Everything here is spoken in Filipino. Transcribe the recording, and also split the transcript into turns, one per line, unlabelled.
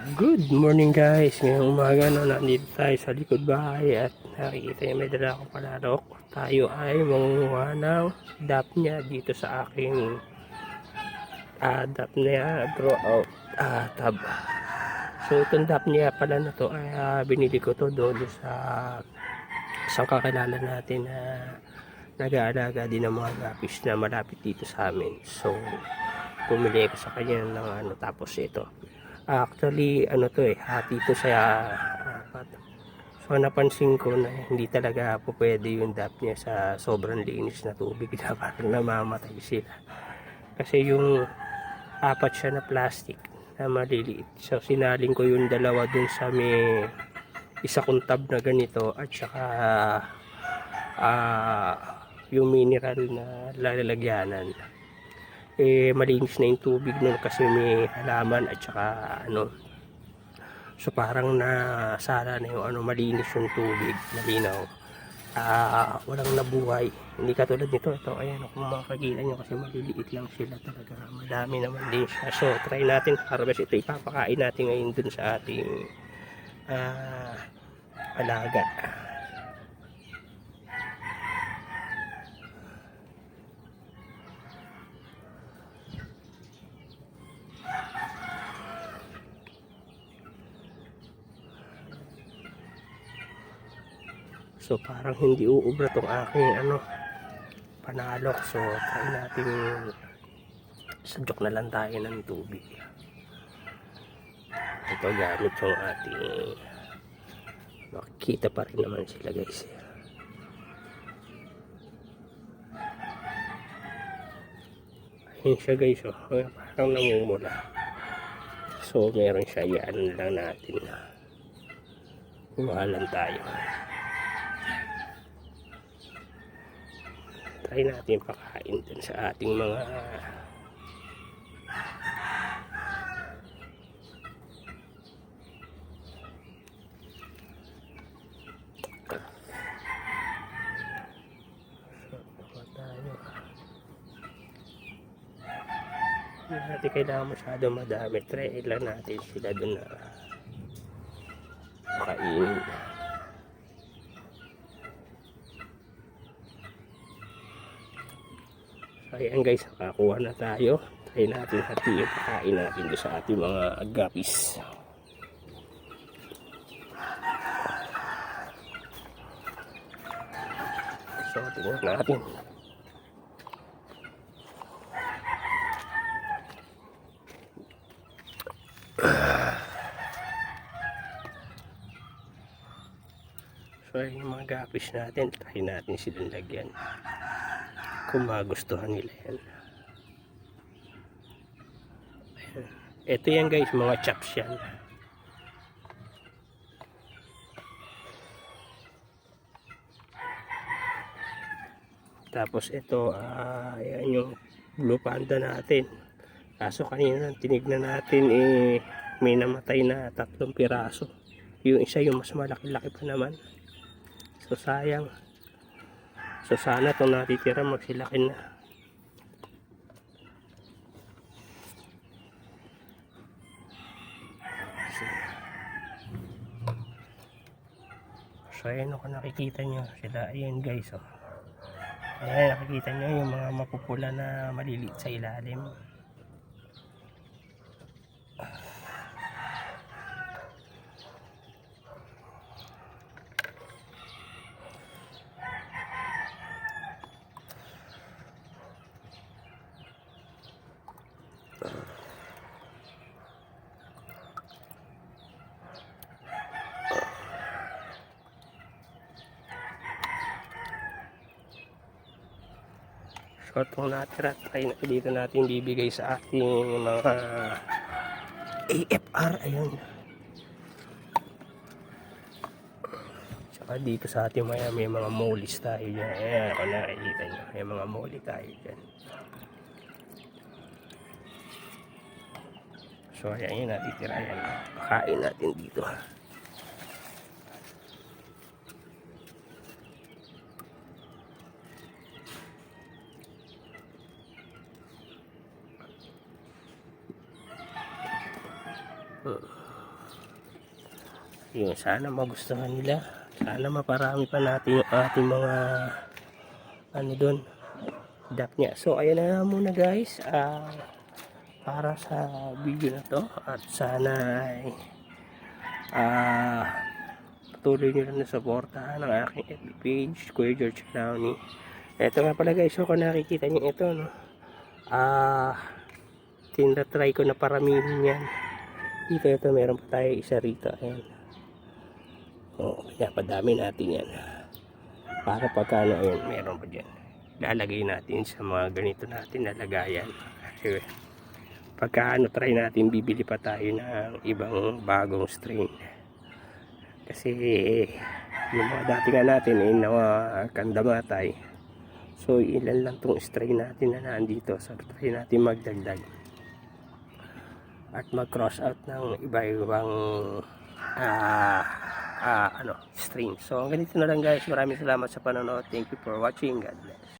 Good morning guys. Ngayong umaga no, nandito tayo sa likod bahay at nakikita niyo may dala akong palarok. Tayo ay mangunguha ng dap dito sa aking ah, dap niya grow out ah, tab. So itong dap niya pala na to ay ah, binili ko to doon sa isang kakilala natin na nag-aalaga din ng mga gapis na malapit dito sa amin. So bumili ko sa kanya ng ano tapos ito Actually, ano to eh, hati to sa apat. So, napansin ko na hindi talaga po pwede yung dap niya sa sobrang linis na tubig na parang namamatay sila. Kasi yung apat siya na plastic na maliliit. So, sinaling ko yung dalawa dun sa may isa kong tab na ganito at saka ah yung mineral na lalagyanan eh malinis na yung tubig nun kasi may halaman at saka ano. So parang nasara na yung ano malinis yung tubig malinaw. Ah walang nabuhay. Hindi katulad nito. Ito ayan kung makakita nyo kasi maliliit lang sila talaga. Madami naman din siya. So try natin harvest ito ipapakain natin ngayon dun sa ating ah alaga So parang hindi uubra tong aking ano panalok. So try natin sadyok na lang tayo ng tubig. Ito gamit yung ating makikita pa rin naman sila guys. Ayun siya guys oh. Parang namumula. So meron siya yan lang natin. Kumahalan tayo. Try natin pakain dun sa ating mga. Hindi natin kailangan masyado madami. Try lang natin sila dun na kainin. So, ayan guys, nakakuha na tayo. Try natin hatiin, pakain natin sa ating mga agapis. So, tingnan natin. So, yung mga agapis natin. Try natin silang lagyan kung magustuhan nila yan. Ito yan guys, mga chops yan. Tapos ito, ah, ayan yung blue panda natin. Kaso kanina tinignan natin, eh, may namatay na tatlong piraso. Yung isa yung mas malaki-laki pa naman. So sayang. So sana itong natitira magsilaki na. So ayan kung nakikita nyo sila. Ayan guys oh. Ayan nakikita nyo yung mga mapupula na maliliit sa ilalim. So itong natira, try na dito natin bibigay sa ating mga AFR. Ayun. Tsaka dito sa ating maya may mga molis tayo dyan. Ayan, kung nakikita nyo. May mga moli tayo dyan. So ayan yung natitira yan. Kain natin dito. Yun, sana magustuhan nila. Sana maparami pa natin yung ating mga ano doon. Dap niya. So, ayan na muna guys. Ah, para sa video na to. At sana ay ah, patuloy nyo na suportahan ang aking page, Kuya George Clowney. Ito nga pala guys, so kung nakikita nyo ito, no? Ah, tinatry ko na paramihin yan. Dito ito, meron pa tayo isa rito. Ayan. O, pinapadami natin yan. Para pagkano, ayun, meron pa dyan. Lalagay natin sa mga ganito natin na lagayan. Kasi, pagka ano, try natin, bibili pa tayo ng ibang bagong strain. Kasi, yung mga dati nga natin, eh, nawa kandamatay. So, ilan lang tong strain natin na nandito. So, try natin magdagdag at mag-cross out ng iba-ibang ah ah, ano, stream. So, ganito na lang guys. Maraming salamat sa panonood. Thank you for watching. God bless.